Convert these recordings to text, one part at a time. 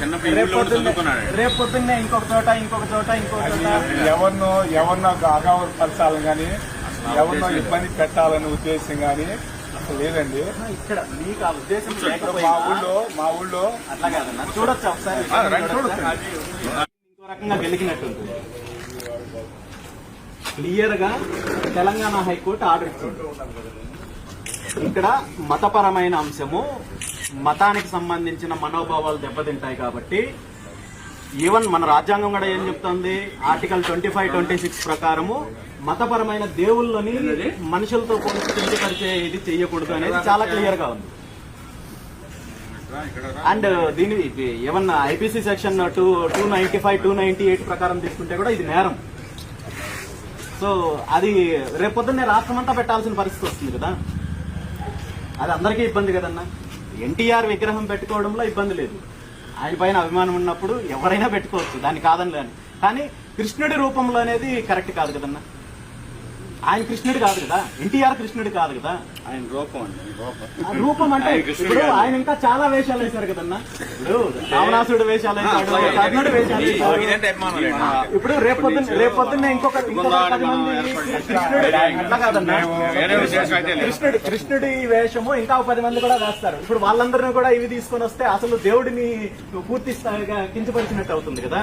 రేపు పొద్దున్నే చదువుకున్నాడు. రేపు పొద్దున్నే ఇంకొక చోట ఇంకొక చోట ఇంకొక చోట. ఎవరినో ఎవరినో అగౌరవపరచాలని కానీ ఎవరినో ఇబ్బంది పెట్టాలనే ఉద్దేశం కానీ అసలు లేదండి. ఇక్కడ మీకు ఆ ఉద్దేశం మా ఊళ్ళో మా ఊళ్ళో అట్లా కాదన్న చూడొచ్చు ఒకసారి? ఇంకో రకంగా గెలిగినట్టు క్లియర్గా తెలంగాణ హైకోర్టు ఆర్డర్ ఇచ్చింది. ఇక్కడ మతపరమైన అంశము మతానికి సంబంధించిన మనోభావాలు దెబ్బతింటాయి కాబట్టి ఈవెన్ మన రాజ్యాంగం కూడా ఏం చెప్తుంది? Article twenty five twenty six ప్రకారము మతపరమైన దేవుళ్ళని మనుషులతో పోల్చి కించపరిచే ఇది చేయకూడదు అనేది చాలా క్లియర్గా ఉంది. అండ్ uh, దీని ఏమన్నా IPC section two two ninety five two ninety eight ప్రకారం తీసుకుంటే కూడా ఇది నేరం. సో అది రేపొద్దున్నే రాష్ట్రం అంతా పెట్టాల్సిన పరిస్థితి వస్తుంది కదా? అది అందరికీ ఇబ్బంది కదన్నా? ఎన్టీఆర్ విగ్రహం పెట్టుకోవడంలో ఇబ్బంది లేదు. ఆయన పైన అభిమానం ఉన్నప్పుడు ఎవరైనా పెట్టుకోవచ్చు. దాన్ని కాదని లేని కానీ కృష్ణుడి రూపంలో అనేది కరెక్ట్ కాదు కదన్నా. ఆయన కృష్ణుడు కాదు కదా? ఎన్టీఆర్ కృష్ణుడు కాదు కదా? ఆయన రూపం అండి రూపం. రూపం అంటే ఇప్పుడు. ఆయన ఇంకా చాలా వేషాలు వేశారు కదన్నా? ఇప్పుడు రావణాసుడు వేషాలు వేశాడు కర్ణుడు వేషాలు వేశాడు. ఇదేంటి అభిమానం లేదు. ఇప్పుడు రేపొద్దున రేపొద్దున్న ఇంకొక ఇంకొక పది మంది కృష్ణుడు అట్లా కాదన్నా? కృష్ణుడి కృష్ణుడి వేషము ఇంకా పది మంది కూడా వేస్తారు ఇప్పుడు వాళ్ళందరినీ కూడా ఇవి తీసుకొని వస్తే అసలు దేవుడిని పూర్తి స్థాయిగా కించపరిచినట్టు అవుతుంది కదా?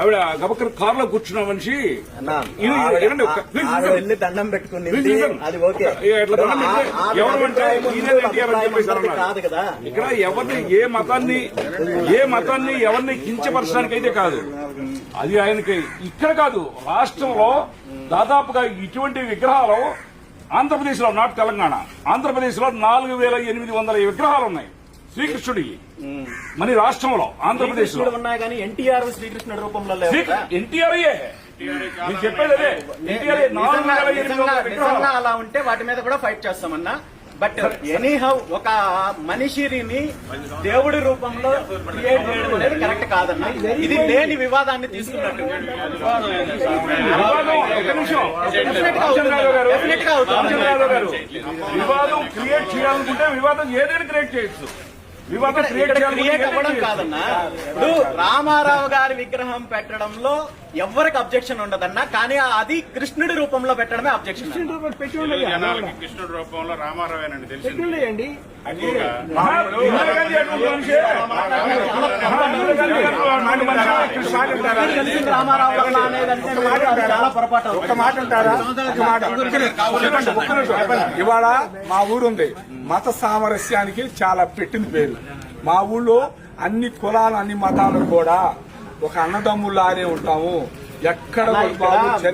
ఆవిడ గబక్కర కారులో కూర్చున్న మనిషి. వెళ్ళి దండం పెట్టుకుని. అది ఓకే. కాదు కదా. ఇక్కడ ఎవరిని ఏ మతాన్ని ఏ మతాన్ని ఎవరిని కించపరచడానికి అయితే కాదు. అది ఆయనకి ఇక్కడ కాదు. రాష్ట్రంలో దాదాపుగా ఇటువంటి విగ్రహాలు ఆంధ్రప్రదేశ్లో నాట్ తెలంగాణ ఆంధ్రప్రదేశ్లో నాలుగు వేల ఎనిమిది వందల విగ్రహాలు ఉన్నాయి. శ్రీకృష్ణుడి. మన రాష్ట్రంలో ఆంధ్రప్రదేశ్లో ఉన్నాయి కానీ ఎన్టీఆర్ శ్రీకృష్ణుడి రూపంలో? ఎన్టీఆర్ చెప్పేది నిజంగా అలా ఉంటే వాటి మీద కూడా ఫైట్ చేస్తామన్నా. బట్ ఎనీ హౌ ఒక మనిషిని దేవుడి రూపంలో క్రియేట్ చేయడం అనేది కరెక్ట్ కాదన్న. ఇది లేని వివాదాన్ని తీసుకున్నట్టు. వివాదం గా అవుతుంది. క్రియేట్ చేయాలనుకుంటే వివాదం ఏదైనా క్రియేట్ చేయొచ్చు. క్రియేట్ అవ్వడం కాదన్నా. ఇప్పుడు రామారావు గారి విగ్రహం పెట్టడంలో ఎవరికి అబ్జెక్షన్ ఉండదన్నా. కానీ అది కృష్ణుడి రూపంలో పెట్టడమే అబ్జెక్షన్ కృష్ణుడి రూపంలో రామారావేనండి తెలిసింది. మాట. ఇవాళ మా ఊరు ఉంది మత సామరస్యానికి చాలా పెట్టిన పేరు. మా ఊళ్ళో అన్ని కులాలు అన్ని మతాలు కూడా ఒక అన్నదమ్ములానే ఉంటాము. ఎక్కడ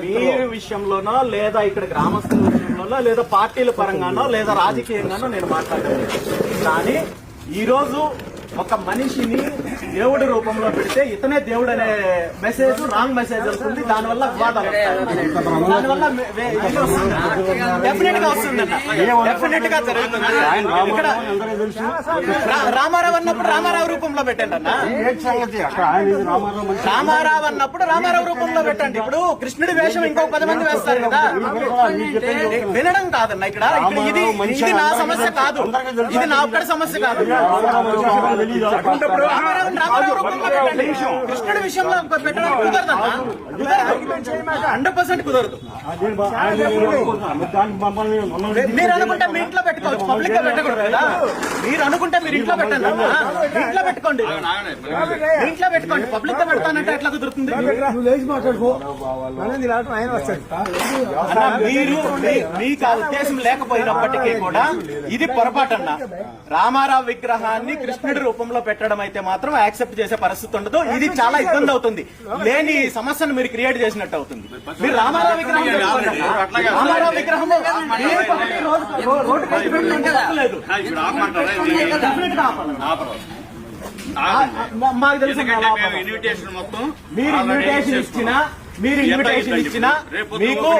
మీరు విషయంలోనో లేదా ఇక్కడ గ్రామస్తుల విషయంలోనో లేదా పార్టీల పరంగానో లేదా రాజకీయంగానో నేను మాట్లాడాను కానీ ఈ రోజు ఒక మనిషిని దేవుడి రూపంలో పెడితే ఇతనే దేవుడు అనే మెసేజ్ రాంగ్ మెసేజ్ వస్తుంది. దానివల్ల వివాదాలు దానివల్ల డెఫినెట్గా వస్తుంది. డెఫినెట్గా జరుగుతుంది. ఇక్కడ రామారావు అన్నప్పుడు రామారావు రూపంలో పెట్టండి అన్న రామారావు అన్నప్పుడు రామారావు రూపంలో పెట్టండి. ఇప్పుడు కృష్ణుడి వేషం ఇంకో పది మంది వేస్తారు కదా. వినడం కాదన్న ఇక్కడ. ఇది ఇది నా సమస్య కాదు. ఇది నా ఒక్కడి సమస్య కాదు. కృష్ణుడి విషయంలో పెట్టడం కుదరదన్న హండ్రెడ్ పర్సెంట్ కుదరదు. మీరు అనుకుంటే మీ ఇంట్లో పెట్టుకోవచ్చు. పబ్లిక్గా పెట్టకూడదు కదా. మీరు అనుకుంటే మీరు ఇంట్లో పెట్టండి ఇంట్లో పెట్టుకోండి. ఇంట్లో పెట్టుకోండి. పబ్లిక్గా పెడతానంటే ఎట్లా కుదురుతుంది? అన్న, మీరు మీ- మీకు ఆ ఉద్దేశం లేకపోయినప్పటికీ కూడా ఇది పొరపాటు అన్న రామారావు విగ్రహాన్ని కృష్ణుడి రూపంలో పెట్టడం అయితే మాత్రం యాక్సెప్ట్ చేసే పరిస్థితి ఉండదు. ఇది చాలా ఇబ్బంది అవుతుంది. లేని సమస్యను మీరు క్రియేట్ చేసినట్టు అవుతుంది. మీరు రామారావు విగ్రహం. రామారావు విగ్రహం మాకు తెలుసు మీరు ఇన్విటేషన్. ఇచ్చినా మీరు ఇన్విటేషన్ ఇచ్చినా మీకు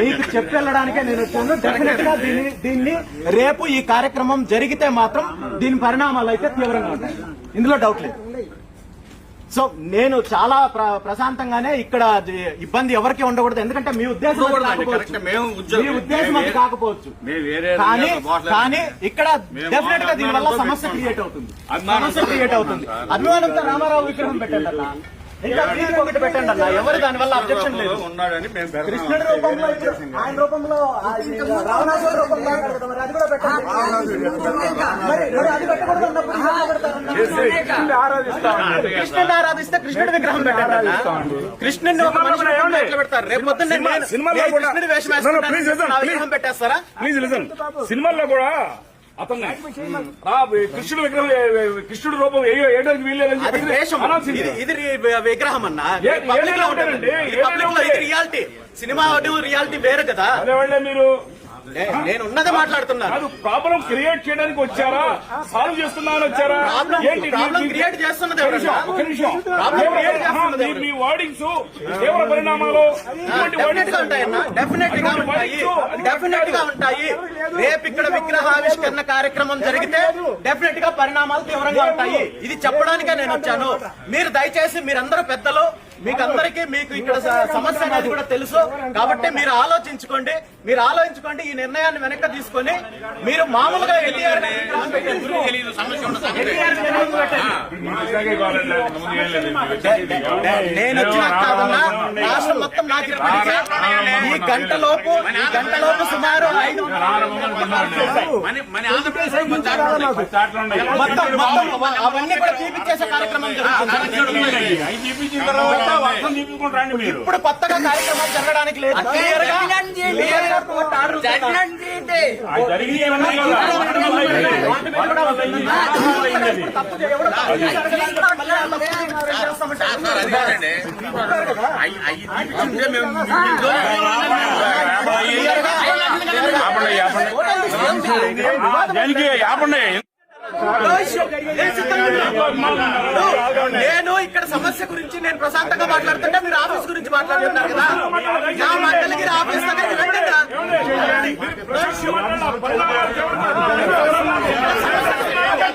మీకు. చెప్పి వెళ్ళడానికే నేను వచ్చాను. డెఫినెట్గా దీన్ని దీన్ని రేపు ఈ కార్యక్రమం జరిగితే మాత్రం దీని పరిణామాలు అయితే తీవ్రంగా ఉంటాయి. ఇందులో డౌట్ లేదు. సో నేను చాలా ప్ర- ప్రశాంతంగానే ఇక్కడ ఇబ్బంది ఎవరికి ఉండకూడదు. ఎందుకంటే మీ ఉద్దేశం మీ ఉద్దేశం అది కాకపోవచ్చు. కానీ. కానీ ఇక్కడ డెఫినెట్గా దీని వల్ల మాట్లాడినాం, సమస్య. క్రియేట్ అవుతుంది. సమస్య క్రియేట్ అవుతుంది. అభిమానంతో రామారావు విగ్రహం పెట్టండి అన్న. ఇంకా వీధికి ఒకటి పెట్టండి అన్న. ఎవరు దాని వల్ల అబ్జెక్షన్ లేదు. ఉన్నాడని మేము పెడతాం. కృష్ణుడి రూపంలో ఇప్పుడు ఆయన రూపంలో ఆ రావణాసురుడి రూపంలో ఉన్నాడు కదా, మరి అది కూడా పెట్టండి. మరి మరి అది పెట్టకూడదు అన్నప్పుడు ఇది ఎలా పెడతారన్న? కృష్ణుడిని ఆరాధిస్తే కృష్ణుడి విగ్రహం పెట్టండి అన్న. కృష్ణుడిని ఒక మనిషి పెడతారు? రేపు సినిమాలో కృష్ణుడి వేషం పెట్టేస్తారా? ప్లీజ్ సినిమాల్లో కూడా అతన్ని. కృష్ణుడు విగ్రహం కృష్ణుడు రూపం వేయడానికి వీల్లేదని ఇది విగ్రహం అన్న. సినిమా రియాలిటీ వేరు కదా. మీరు నేను ఉన్నదే మాట్లాడుతున్నాను. కాదు ప్రాబ్లం క్రియేట్ చేయడానికి వచ్చారా? సాల్వ్ చేస్తున్నామని వచ్చారా? Create చేస్తున్నది మీ- వర్డింగ్స్ తీవ్ర పరిణామాలు? డెఫినెట్గా ఉంటాయి. డెఫినెట్గా ఉంటాయి. రేపు ఇక్కడ విగ్రహావిష్కరణ కార్యక్రమం జరిగితే డెఫినెట్గా పరిణామాలు తీవ్రంగా ఉంటాయి. ఇది చెప్పడానికే నేను వచ్చాను. మీరు దయచేసి మీరందరూ పెద్దలు మీకు అందరికీ మీకు ఇక్కడ సమస్య అనేది కూడా తెలుసు. కాబట్టి మీరు ఆలోచించుకోండి. మీరు ఆలోచించుకోండి. ఈ నిర్ణయాన్ని వెనక్కి తీసుకొని మీరు మామూలుగా ఎన్టీఆర్ నేను వచ్చిన రాష్ట్రం మొత్తం నాకు ఈ గంట లోపు ఈ గంట లోపు సుమారు ఐదు. మొత్తం మొత్తం అవన్నీ కూడా తీపిచ్చేసే కార్యక్రమం జరుగుతుంది ఇప్పుడు కొత్తగా కార్యక్రమాలు జరగడానికి లేదు క్లియర్గా క్లియర్గా జరిగింది. తప్పు ఆపండి, నేను ఇక్కడ సమస్య గురించి నేను ప్రశాంతంగా మాట్లాడుతుంటే మీరు ఆఫీస్ గురించి మాట్లాడుతున్నారు కదా. నా మండలికి ఆఫీస్ దగ్గర రండి కదా.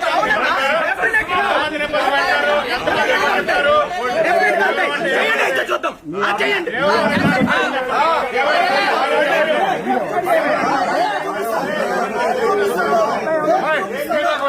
అవునన్నా? Definitely ఉంటాయి. చేయండి అయితే చూద్దాం ఆ, చేయండి